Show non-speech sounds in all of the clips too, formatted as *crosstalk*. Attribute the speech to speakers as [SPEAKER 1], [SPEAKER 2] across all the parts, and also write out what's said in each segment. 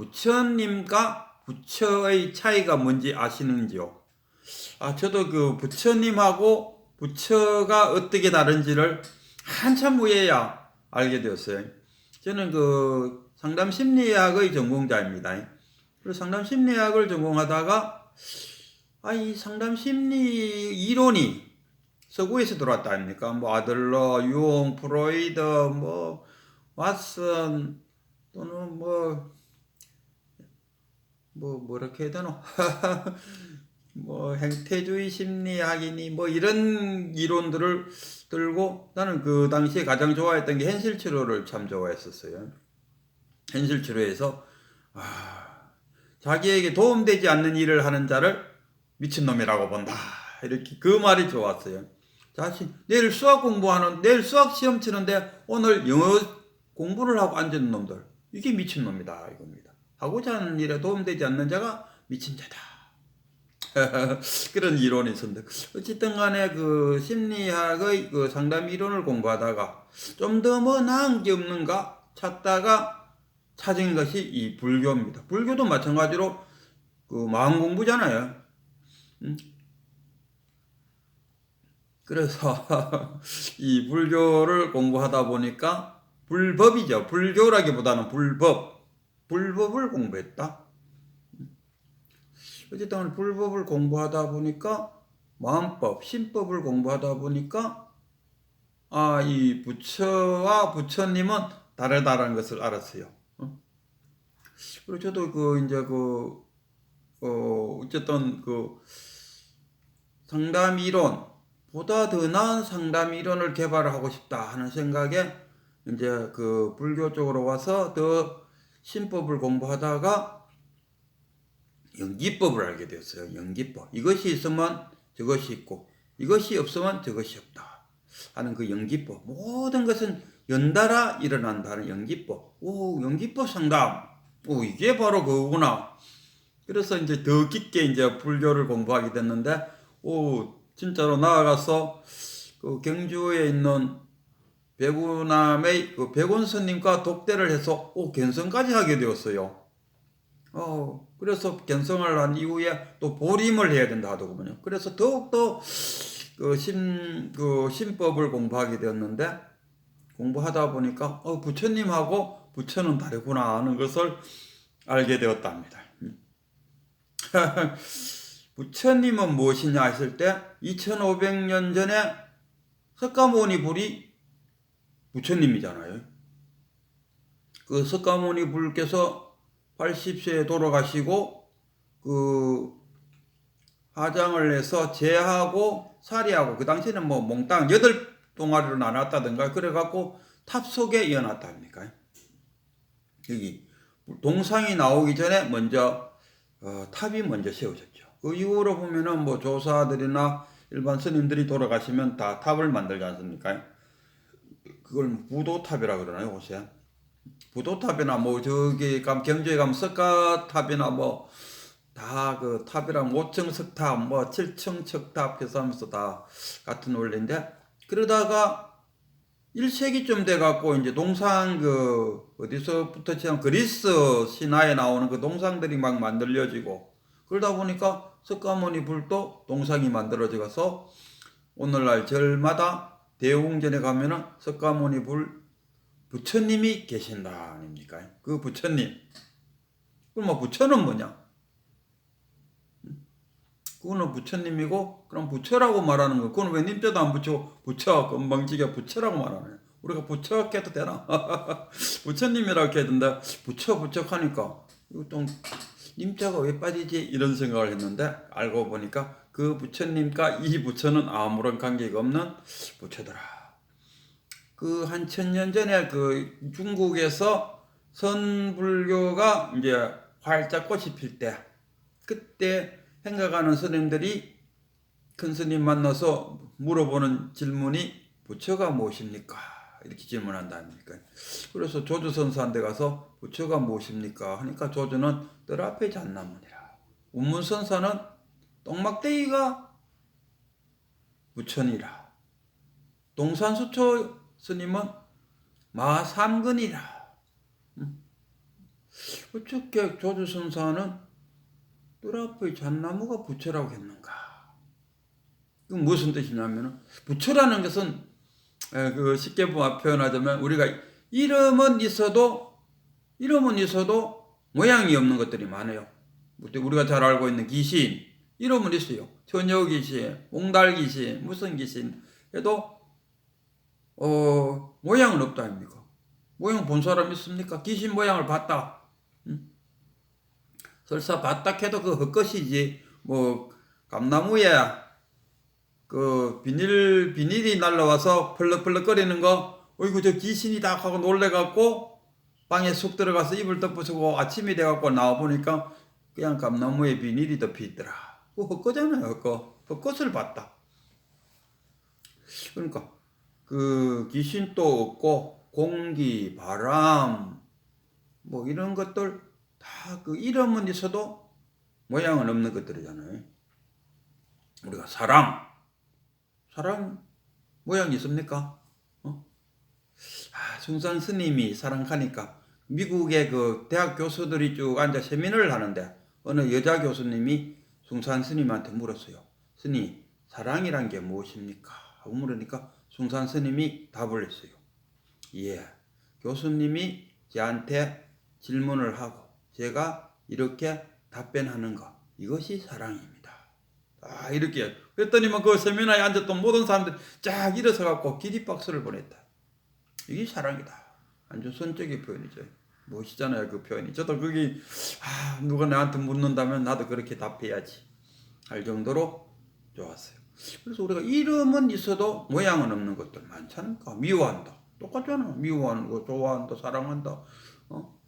[SPEAKER 1] 부처님과 부처의 차이가 뭔지 아시는지요? 아, 저도 그 부처님하고 부처가 어떻게 다른지를 한참 후에야 알게 되었어요. 저는 그 상담 심리학의 전공자입니다. 그리고 상담 심리학을 전공하다가 아, 이 상담 심리 이론이 서구에서 들어왔다 아닙니까? 뭐 아들러, 융, 프로이드, 뭐 왓슨 또는 뭐 뭐 뭐렇게 해야 되노? *laughs* 뭐 행태주의 심리학이니 뭐 이런 이론들을 들고 나는 그 당시에 가장 좋아했던 게 현실 치료를 참 좋아했었어요. 현실 치료에서 아, 자기에게 도움되지 않는 일을 하는 자를 미친놈이라고 본다. 이렇게 그 말이 좋았어요. 자신 내일 수학 공부하는 내일 수학 시험 치는데 오늘 영어 공부를 하고 앉은 놈들 이게 미친놈이다 이겁니다. 하고자 하는 일에 도움되지 않는 자가 미친 자다. *laughs* 그런 이론이 있었는데 어쨌든 간에 그 심리학의 그 상담 이론을 공부하다가 좀 더 뭐 나은 게 없는가 찾다가 찾은 것이 이 불교입니다. 불교도 마찬가지로 그 마음 공부잖아요. 음? 그래서 *laughs* 이 불교를 공부하다 보니까 불법이죠. 불교라기보다는 불법. 불법을 공부했다. 어쨌든 불법을 공부하다 보니까 마음법, 신법을 공부하다 보니까 아, 이 부처와 부처님은 다르다라는 것을 알았어요. 어? 그리고 저도 그 이제 그 어, 어쨌든 그 상담 이론 보다 더 나은 상담 이론을 개발하고 싶다 하는 생각에 이제 그 불교 쪽으로 와서 더 신법을 공부하다가 연기법을 알게 되었어요. 연기법. 이것이 있으면 저것이 있고 이것이 없으면 저것이 없다 하는 그 연기법. 모든 것은 연달아 일어난다는 연기법. 오, 연기법 상담. 오, 이게 바로 그거구나. 그래서 이제 더 깊게 이제 불교를 공부하게 됐는데, 오, 진짜로 나아가서 그 경주에 있는 백운남의 그 백운 스님과 독대를 해서 오, 견성까지 하게 되었어요. 어, 그래서 견성을 한 이후에 또 보림을 해야 된다 하더군요. 그래서 더욱더 그 신, 그 신법을 공부하게 되었는데, 공부하다 보니까, 어, 부처님하고 부처는 다르구나 하는 것을 알게 되었답니다. *laughs* 부처님은 무엇이냐 했을 때, 2500년 전에 석가모니 불이 부처님이잖아요. 그 석가모니 불께서 80세에 돌아가시고 그 화장을 해서 재하고 사리하고 그 당시에는 뭐 몽땅 여덟 동아리로 나눴다든가 그래갖고 탑 속에 이어놨답니까? 여기 동상이 나오기 전에 먼저 어, 탑이 먼저 세워졌죠. 그 이후로 보면은 뭐 조사들이나 일반 스님들이 돌아가시면 다 탑을 만들지 않습니까? 그걸 부도탑이라 그러나요, 혹시? 부도탑이나 뭐 저기 감 경주에 가면 석가탑이나 뭐 다 그 탑이랑 5층 석탑 뭐 7층 척탑 해서 하면서 다 같은 원리인데 그러다가 1세기쯤 돼 갖고 이제 동상 그 어디서부터 지금 그리스 신화에 나오는 그 동상들이 막 만들어지고 그러다 보니까 석가모니 불도 동상이 만들어져서 오늘날 절마다 대웅전에 가면은 석가모니 불 부처님이 계신다 아닙니까? 그 부처님. 그럼 뭐 부처는 뭐냐? 그거는 부처님이고 그럼 부처라고 말하는 거. 그거는 왜 님자도 안 붙이고 부처 건방지게 부처라고 말하네. 우리가 부처 해도 되나? *laughs* 부처님이라고 해야 된다. 부처 부처 하니까 이거 좀 님자가 왜 빠지지 이런 생각을 했는데 알고 보니까 그 부처님과 이 부처는 아무런 관계가 없는 부처더라. 그 한 천년 전에 그 중국에서 선불교가 이제 활짝 꽃이 필 때 그때 행가가는 스님들이 큰 스님 만나서 물어보는 질문이 부처가 무엇입니까? 이렇게 질문한다 아닙니까? 그래서 조주 선사한테 가서 부처가 무엇입니까? 하니까 조주는 뜰 앞에 잣나무니라. 운문 선사는 똥막대기가 부처니라. 동산수초 스님은 마삼근이라. 음. 어떻게 조주선사는 뜰 앞의 잣나무가 부처라고 했는가? 그 무슨 뜻이냐면은 부처라는 것은 에, 그 쉽게 표현하자면 우리가 이름은 있어도 이름은 있어도 모양이 없는 것들이 많아요. 우리가 잘 알고 있는 귀신 이름은 있어요. 처녀 귀신, 몽달 귀신, 무슨 귀신 해도 어 모양은 없다 아닙니까? 모양 본 사람 있습니까? 귀신 모양을 봤다. 응? 설사 봤다 해도 그 헛것이지 뭐 감나무에 그 비닐 비닐이 날라와서 펄럭펄럭거리는 거 어이구 저 귀신이다 하고 놀래갖고 방에 쑥 들어가서 이불 덮으시고 아침이 돼갖고 나와 보니까 그냥 감나무에 비닐이 덮여 있더라. 그 헛거잖아요, 헛거. 헛것을 봤다. 그러니까 그 귀신도 없고 공기, 바람 뭐 이런 것들 다 그 이름은 있어도 모양은 없는 것들이잖아요. 우리가 사람, 사람 모양이 있습니까? 어? 아, 중산 스님이 사랑하니까 미국의 그 대학 교수들이 쭉 앉아 세미나를 하는데 어느 여자 교수님이 숭산 스님한테 물었어요. 스님, 사랑이란 게 무엇입니까? 하고 물으니까 숭산 스님이 답을 했어요. 예, 교수님이 저한테 질문을 하고 제가 이렇게 답변하는 것 이것이 사랑입니다. 아 이렇게 그랬더니만 그 세미나에 앉았던 모든 사람들 쫙 일어서 갖고 기립박수를 보냈다. 이게 사랑이다. 아주 선적인 표현이죠. 멋있잖아요 그 표현이. 저도 거기 아 누가 나한테 묻는다면 나도 그렇게 답해야지 할 정도로 좋았어요. 그래서 우리가 이름은 있어도 모양은 없는 것들 않을까? 미워한다. 똑같잖아. 미워하는 거, 좋아한다, 사랑한다. 어?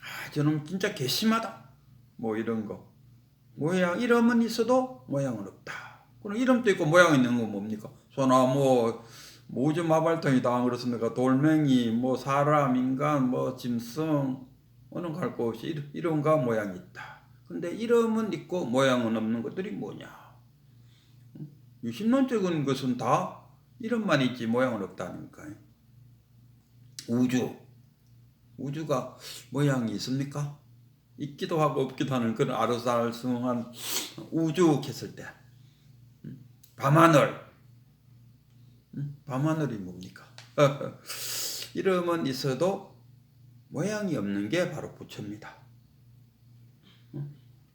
[SPEAKER 1] 아, 저는 진짜 괘씸하다. 뭐 이런 거. 모양, 이름은 있어도 모양은 없다. 그럼 이름도 있고 모양 있는 건 뭡니까? 소나무, 모주 마발통이다. 그렇습니까? 돌멩이, 뭐 사람, 인간, 뭐 짐승, 어느 갈거 없이 이름, 이름과 모양이 있다. 근데 이름은 있고 모양은 없는 것들이 뭐냐? 유신론적인 것은 다 이름만 있지 모양은 없다니까. 우주. 우주가 모양이 있습니까? 있기도 하고 없기도 하는 그런 아르살숭한 우주 했을 때. 밤하늘. 밤하늘이 뭡니까? *laughs* 이름은 있어도 모양이 없는 게 바로 부처입니다.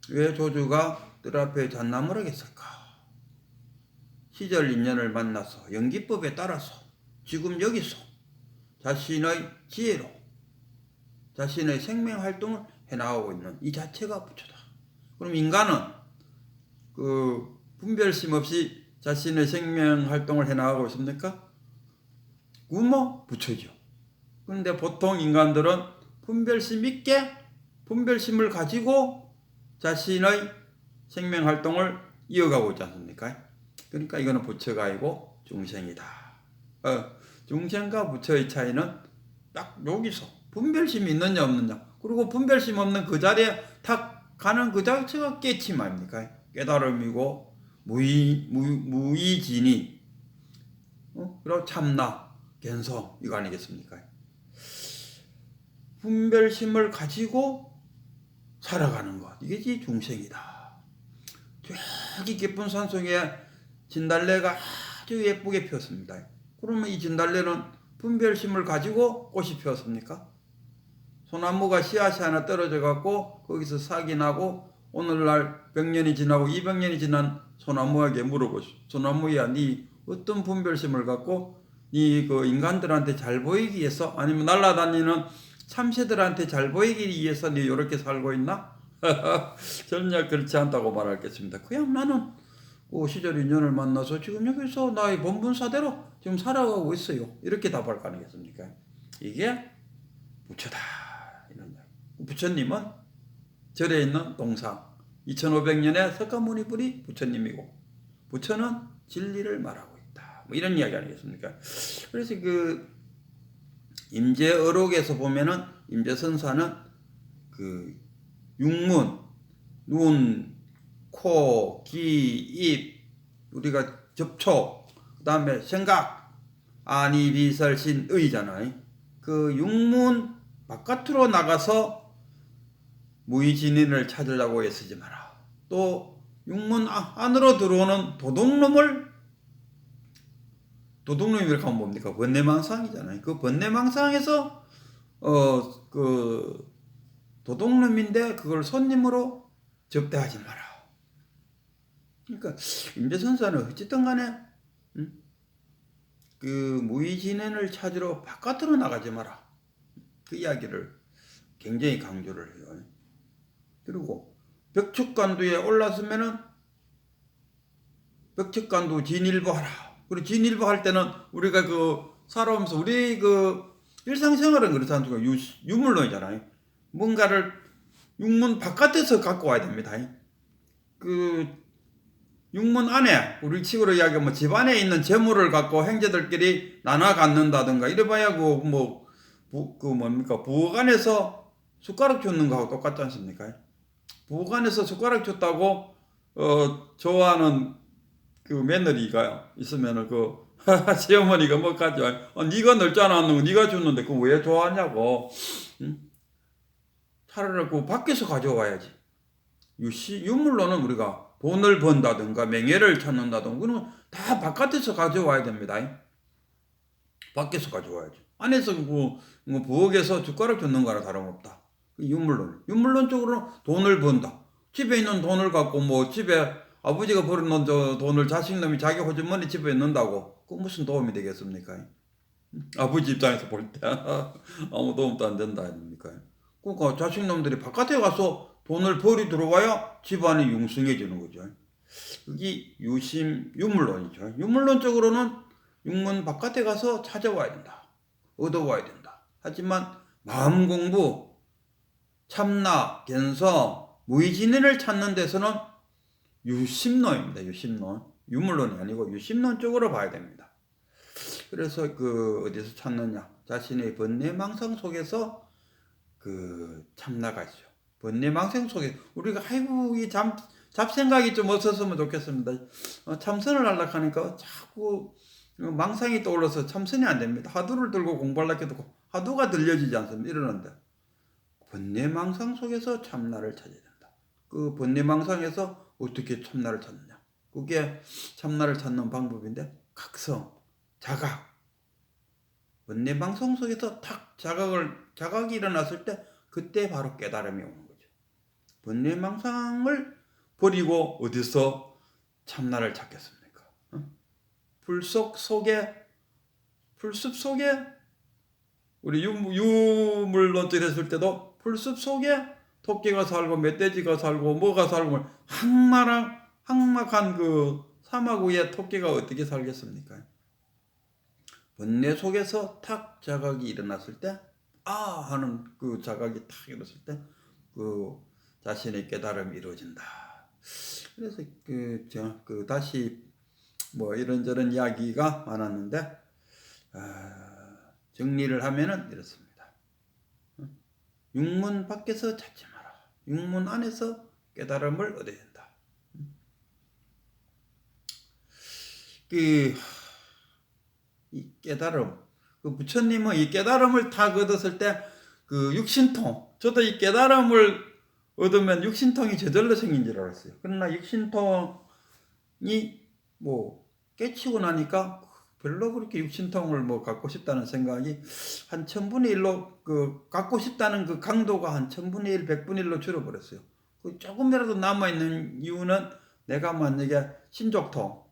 [SPEAKER 1] 왜 조주가 뜰 앞에 잣나무를 했을까? 시절 인연을 만나서 연기법에 따라서 지금 여기서 자신의 지혜로 자신의 생명 활동을 해나가고 있는 이 자체가 부처다. 그럼 인간은 그 분별심 없이 자신의 생명 활동을 해나가고 있습니까? 구모 부처죠. 그런데 보통 인간들은 분별심 있게 분별심을 가지고 자신의 생명 활동을 이어가고 있지 않습니까? 그러니까 이거는 부처가 아니고 중생이다. 어, 중생과 부처의 차이는 딱 여기서 분별심이 있느냐 없느냐. 그리고 분별심 없는 그 자리에 탁 가는 그 자체가 깨침 아닙니까? 깨달음이고 무의, 무, 무의진이 어? 그리고 참나, 견성 이거 아니겠습니까? 분별심을 가지고 살아가는 것 이게 중생이다. 저기 깊은 산 속에 진달래가 아주 예쁘게 피었습니다. 그러면 이 진달래는 분별심을 가지고 꽃이 피었습니까? 소나무가 씨앗이 하나 떨어져 갖고 거기서 싹이 나고 오늘날 100년이 지나고 200년이 지난 소나무에게 물어보시오. 소나무야, 네 어떤 분별심을 갖고 네 그 인간들한테 잘 보이기 위해서 아니면 날아다니는 참새들한테 잘 보이기 위해서 네 이렇게 살고 있나? *laughs* 전혀 그렇지 않다고 말하겠습니다. 그냥 나는 그 시절 인연을 만나서 지금 여기서 나의 본분사대로 지금 살아가고 있어요. 이렇게 답할 거 아니겠습니까? 이게 부처다. 이런 부처님은 절에 있는 동상 2500년의 석가모니불이 부처님이고 부처는 진리를 말하고 있다. 뭐 이런 이야기 아니겠습니까? 그래서 그 임재어록에서 보면은 임재선사는 그 육문, 눈, 코, 귀, 입, 우리가 접촉, 그 다음에 생각, 아니, 비설, 신, 의잖아요. 그 육문 바깥으로 나가서 무의진인을 찾으려고 애쓰지 마라. 또 육문 아- 안으로 들어오는 도둑놈을 도둑놈이 이렇게 하면 뭡니까? 번뇌망상이잖아요. 그 번뇌망상에서 어 그 도둑놈인데 그걸 손님으로 접대하지 마라. 그러니까 임재선사는 어쨌든 간에 음? 그 무의진인을 찾으러 바깥으로 나가지 마라. 그 이야기를 굉장히 강조를 해요. 그리고 벽축간두에 올랐으면은 벽축간두 진일보 하라. 그리고 진일보 할 때는 우리가 그 살아오면서 우리 그 일상생활은 않습니까? 유, 유물론이잖아요. 뭔가를 육문 바깥에서 갖고 와야 됩니다. 그 육문 안에 우리 식으로 이야기하면 집 안에 있는 재물을 갖고 형제들끼리 나눠 갖는다든가 이래봐야 그뭐 그 뭡니까 부엌 안에서 숟가락 줬는 거하고 똑같지 않습니까? 부엌안에서 숟가락 줬다고 어 좋아하는 그 며느리가 있으면은 그 *laughs* 시어머니가 뭐 가져 어, 네가 넣을 줄 알았는 네가 줬는데 그거 왜 좋아하냐고 응? 차라리 그 밖에서 가져와야지 유시 유물로는 우리가 돈을 번다든가 명예를 찾는다든가 그러면 다 바깥에서 가져와야 됩니다. 밖에서 가져와야지. 안에서 그, 뭐 부엌에서 숟가락 줬는 거나 다름없다. 그 유물론. 유물론적으로 돈을 번다. 집에 있는 돈을 갖고 뭐 집에 아버지가 버려놓은 저 돈을 자식놈이 자기 호주머니 집에 넣는다고 그 무슨 도움이 되겠습니까? 아버지 입장에서 볼 때 *laughs* 아무 도움도 안 된다 아닙니까? 그러니까 자식놈들이 바깥에 가서 돈을 벌이 들어와야 집안이 융성해지는 거죠. 그게 유심 유물론이죠. 유물론적으로는 육문 바깥에 가서 찾아와야 된다. 얻어와야 된다. 하지만 마음 공부, 참나, 견성, 무의진인을 찾는 데서는 유심론입니다. 유심론. 유물론이 아니고 유심론 쪽으로 봐야 됩니다. 그래서 그 어디서 찾느냐? 자신의 번뇌망상 속에서 그 참나가 있죠. 번뇌망상 속에 우리가 아이고 이 잠 잡생각이 좀 없었으면 좋겠습니다. 어, 참선을 하려고 하니까 자꾸 망상이 떠올라서 참선이 안 됩니다. 하두를 들고 공부하려고 해도 하두가 들려지지 않습니다. 이러는데 번뇌망상 속에서 참나를 찾아야 된다. 그 번뇌망상에서 어떻게 참나를 찾느냐? 그게 참나를 찾는 방법인데 각성, 자각. 번뇌망상 속에서 탁 자각을 자각이 일어났을 때 그때 바로 깨달음이 오는 거죠. 번뇌망상을 버리고 어디서 참나를 찾겠습니까? 어? 풀속 속에 풀숲 속에 우리 유, 유물론질 했을 때도 풀숲 속에 토끼가 살고 멧돼지가 살고 뭐가 살고 항마랑 항막한 그 사막 위에 토끼가 어떻게 살겠습니까? 번뇌 속에서 탁 자각이 일어났을 때, 아 하는 그 자각이 탁 일어났을 때, 그 자신의 깨달음이 이루어진다. 그래서 그, 저, 그 다시 뭐 이런저런 이야기가 많았는데, 아, 정리를 하면은 이렇습니다. 어? 육문 밖에서 찾지 마라. 육문 안에서 깨달음을 얻어야 된다. 그, 이 깨달음. 그 부처님은 이 깨달음을 다 얻었을 때 그 육신통. 저도 이 깨달음을 얻으면 육신통이 저절로 생긴 줄 알았어요. 그러나 육신통이 뭐 깨치고 나니까 별로 그렇게 육신통을 뭐 갖고 싶다는 생각이 한 천분의 일로 그 갖고 싶다는 그 강도가 한 천분의 일, 백분의 일로 줄어버렸어요. 그 조금이라도 남아있는 이유는 내가 만약에 신족통,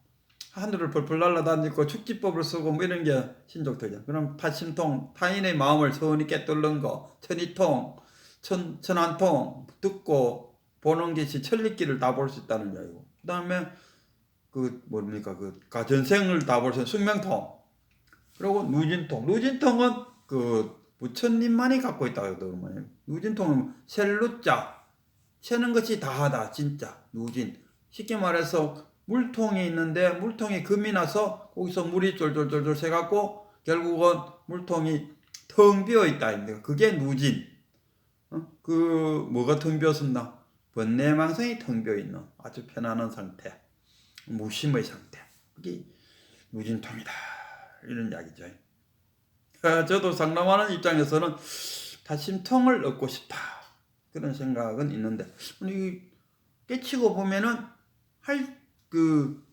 [SPEAKER 1] 하늘을 펄펄 날아다니고 축지법을 쓰고 뭐 이런 게 신족통이죠. 그럼 타심통, 타인의 마음을 서운히 깨뚫는 거, 천이통, 천, 천안통, 듣고 보는 것이 천리길을 다 볼 수 있다는 이야기고. 그 다음에 그 뭡니까 그 가전생을 다 볼 수 있는 숙명통. 그리고 누진통. 누진통은 그 부처님만이 갖고 있다 그러더만 누진통은 셀루자 채는 것이 다하다 진짜 누진. 쉽게 말해서 물통이 있는데 물통에 금이 나서 거기서 물이 쫄쫄쫄쫄 새갖고 결국은 물통이 텅 비어 있다. 그게 누진. 어? 그 뭐가 텅 비었었나? 번뇌망상이 텅 비어 있는 아주 편안한 상태. 무심의 상태. 그게 무진통이다. 이런 이야기죠. 아, 저도 상담하는 입장에서는 다심통을 얻고 싶다. 그런 생각은 있는데 이 깨치고 보면은 할 그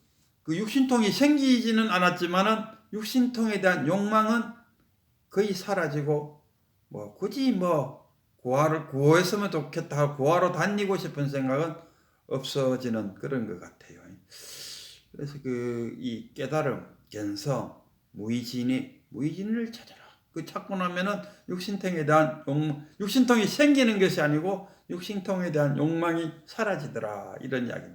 [SPEAKER 1] 그 육신통이 생기지는 않았지만은 육신통에 대한 욕망은 거의 사라지고 뭐 굳이 뭐 고아를 구호했으면 좋겠다 고아로 다니고 싶은 생각은 없어지는 그런 것 같아요. 그래서 그 이 깨달음, 견성, 무의진이 무의진을 찾아라. 그 찾고 나면은 육신통에 대한 욕, 육신통이 생기는 것이 아니고 육신통에 대한 욕망이 사라지더라 이런 이야기입니다.